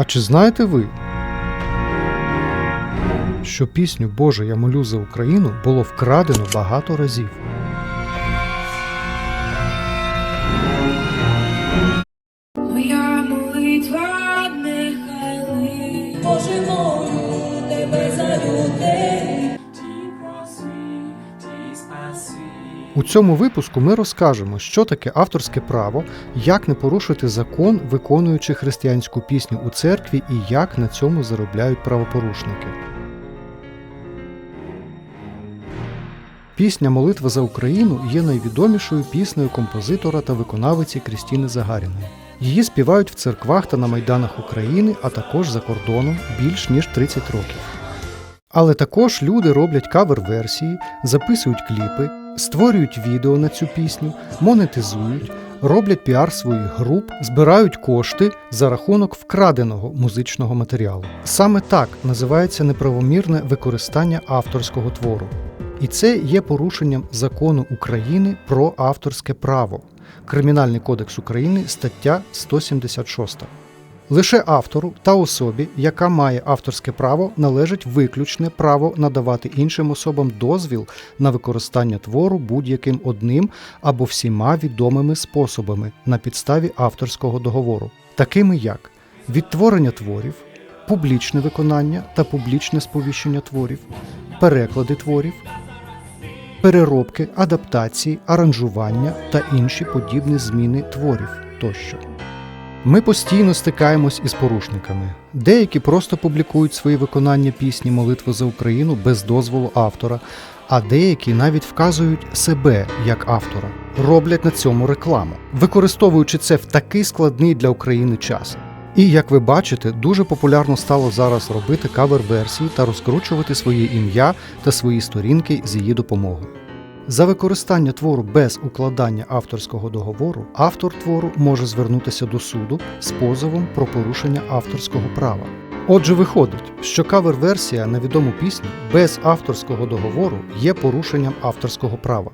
А чи знаєте ви, що пісню Боже, я молю за Україну було вкрадено багато разів? У цьому випуску ми розкажемо, що таке авторське право, як не порушити закон, виконуючи християнську пісню у церкві, і як на цьому заробляють правопорушники. Пісня Молитва за Україну є найвідомішою піснею композитора та виконавиці Крістіни Загаріної. Її співають в церквах та на майданах України, а також за кордоном більш ніж 30 років. Але також люди роблять кавер-версії, записують кліпи, створюють відео на цю пісню, монетизують, роблять піар своїх груп, збирають кошти за рахунок вкраденого музичного матеріалу. Саме так називається неправомірне використання авторського твору. І це є порушенням закону України про авторське право. Кримінальний кодекс України, стаття 176. Лише автору та особі, яка має авторське право, належить виключне право надавати іншим особам дозвіл на використання твору будь-яким одним або всіма відомими способами на підставі авторського договору, такими як відтворення творів, публічне виконання та публічне сповіщення творів, переклади творів, переробки, адаптації, аранжування та інші подібні зміни творів тощо. Ми постійно стикаємось із порушниками. Деякі просто публікують свої виконання пісні Молитва за Україну без дозволу автора, а деякі навіть вказують себе як автора, роблять на цьому рекламу, використовуючи це в такий складний для України час. І як ви бачите, дуже популярно стало зараз робити кавер-версії та розкручувати своє ім'я та свої сторінки з її допомогою. За використання твору без укладання авторського договору автор твору може звернутися до суду з позовом про порушення авторського права. Отже, виходить, що кавер-версія на відому пісню без авторського договору є порушенням авторського права.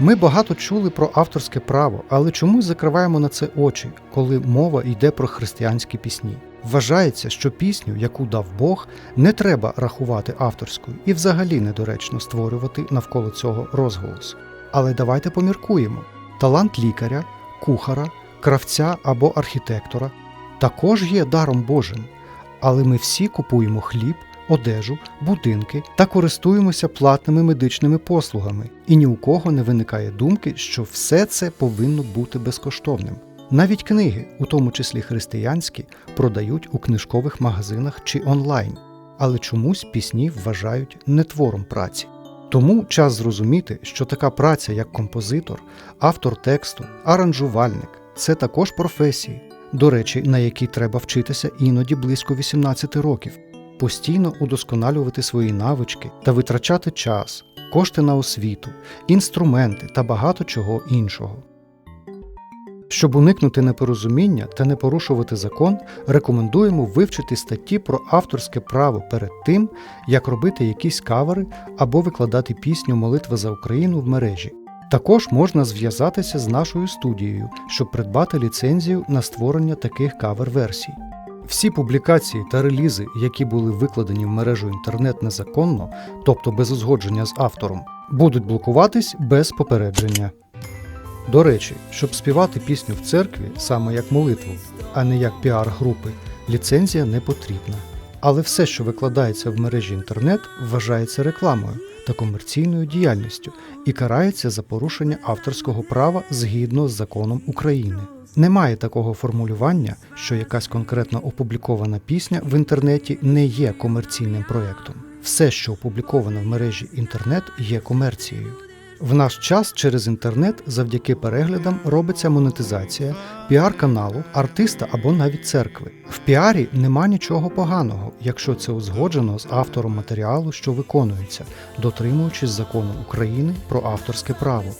Ми багато чули про авторське право, але чомусь закриваємо на це очі, коли мова йде про християнські пісні. Вважається, що пісню, яку дав Бог, не треба рахувати авторською і взагалі недоречно створювати навколо цього розголос. Але давайте поміркуємо: талант лікаря, кухара, кравця або архітектора також є даром Божим, але ми всі купуємо хліб, одежу, будинки та користуємося платними медичними послугами, і ні у кого не виникає думки, що все це повинно бути безкоштовним. Навіть книги, у тому числі християнські, продають у книжкових магазинах чи онлайн, але чомусь пісні вважають не твором праці. Тому час зрозуміти, що така праця, як композитор, автор тексту, аранжувальник це також професії, до речі, на які треба вчитися іноді близько 18 років, постійно удосконалювати свої навички та витрачати час, кошти на освіту, інструменти та багато чого іншого. Щоб уникнути непорозуміння та не порушувати закон, рекомендуємо вивчити статті про авторське право перед тим, як робити якісь кавери або викладати пісню Молитва за Україну в мережі. Також можна зв'язатися з нашою студією, щоб придбати ліцензію на створення таких кавер-версій. Всі публікації та релізи, які були викладені в мережу інтернет незаконно, тобто без узгодження з автором, будуть блокуватись без попередження. До речі, щоб співати пісню в церкві саме як молитву, а не як піар групи, ліцензія не потрібна. Але все, що викладається в мережі інтернет, вважається рекламою та комерційною діяльністю і карається за порушення авторського права згідно з законом України. Немає такого формулювання, що якась конкретно опублікована пісня в інтернеті не є комерційним проєктом. Все, що опубліковано в мережі інтернет, є комерцією. В наш час через інтернет завдяки переглядам робиться монетизація, піар каналу, артиста або навіть церкви. В піарі нема нічого поганого, якщо це узгоджено з автором матеріалу, що виконується, дотримуючись закону України про авторське право.